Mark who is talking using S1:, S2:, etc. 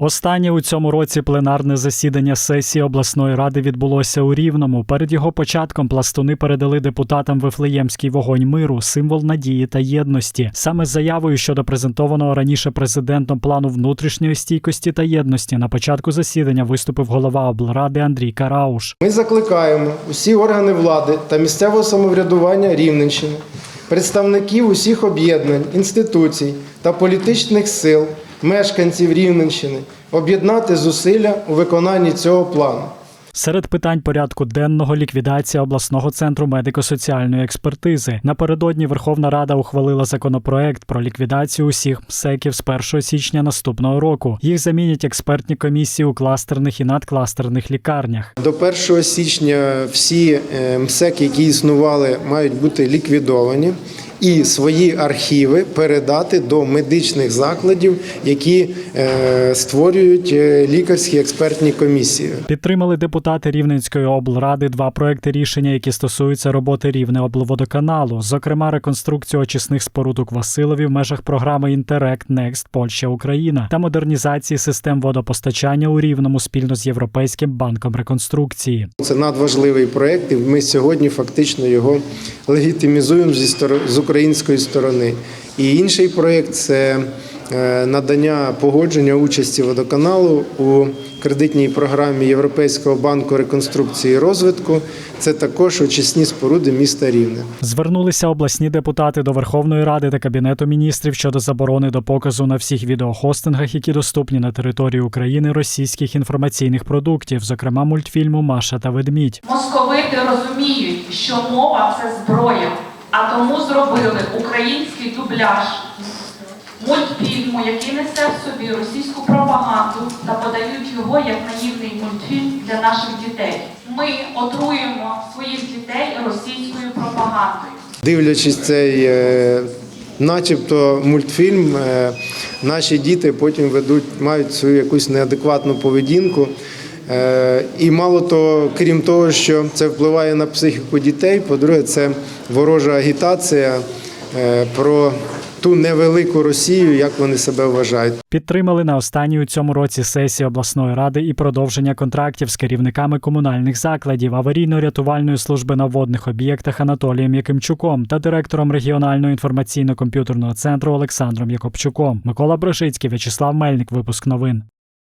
S1: Останнє у цьому році пленарне засідання сесії обласної ради відбулося у Рівному. Перед його початком пластуни передали депутатам Вифлеємський вогонь миру, символ надії та єдності. Саме з заявою щодо презентованого раніше президентом плану внутрішньої стійкості та єдності на початку засідання виступив голова облради Андрій Карауш.
S2: Ми закликаємо усі органи влади та місцевого самоврядування Рівненщини, представників усіх об'єднань, інституцій та політичних сил, мешканців Рівненщини об'єднати зусилля у виконанні цього плану.
S1: Серед питань порядку денного ліквідація обласного центру медико-соціальної експертизи. Напередодні Верховна Рада ухвалила законопроект про ліквідацію усіх МСЕКів з 1 січня наступного року. Їх замінять експертні комісії у кластерних і надкластерних лікарнях.
S2: До 1 січня всі е, МСЕК, які існували, мають бути ліквідовані і свої архіви передати до медичних закладів, які е, створюють е, лікарські експертні комісії.
S1: Підтримали депутати Рівненської облради два проекти рішення, які стосуються роботи рівне облводоканалу, зокрема реконструкцію очисних споруд у Квасилові в межах програми Інтерект Next Польща Україна та модернізації систем водопостачання у Рівному спільно з Європейським банком реконструкції.
S2: Це надважливий проект, і ми сьогодні фактично його легітимізуємо зі стор- з української сторони. І інший проект це е, надання погодження участі водоканалу у кредитній програмі Європейського банку реконструкції і розвитку. Це також очисні споруди міста Рівне.
S1: Звернулися обласні депутати до Верховної Ради та Кабінету міністрів щодо заборони до показу на всіх відеохостингах, які доступні на території України російських інформаційних продуктів, зокрема мультфільму Маша та Ведмідь.
S3: Московити розуміють, що мова це зброя, а тому зробили український дубляж мультфільму, який несе в собі російську пропаганду та подають його як наївний мультфільм для наших дітей. Ми отруємо своїх дітей російською пропагандою.
S2: Дивлячись цей, е, начебто, мультфільм, е, наші діти потім ведуть, мають свою якусь неадекватну поведінку. Е, І мало того, крім того, що це впливає на психіку дітей, по-друге, це ворожа агітація е, про ту невелику Росію, як вони себе вважають.
S1: Підтримали на останній у цьому році сесії обласної ради і продовження контрактів з керівниками комунальних закладів аварійно-рятувальної служби на водних об'єктах Анатолієм Якимчуком та директором регіонального інформаційно-комп'ютерного центру Олександром Якобчуком. Микола Брошицький, В'ячеслав Мельник. Випуск новин.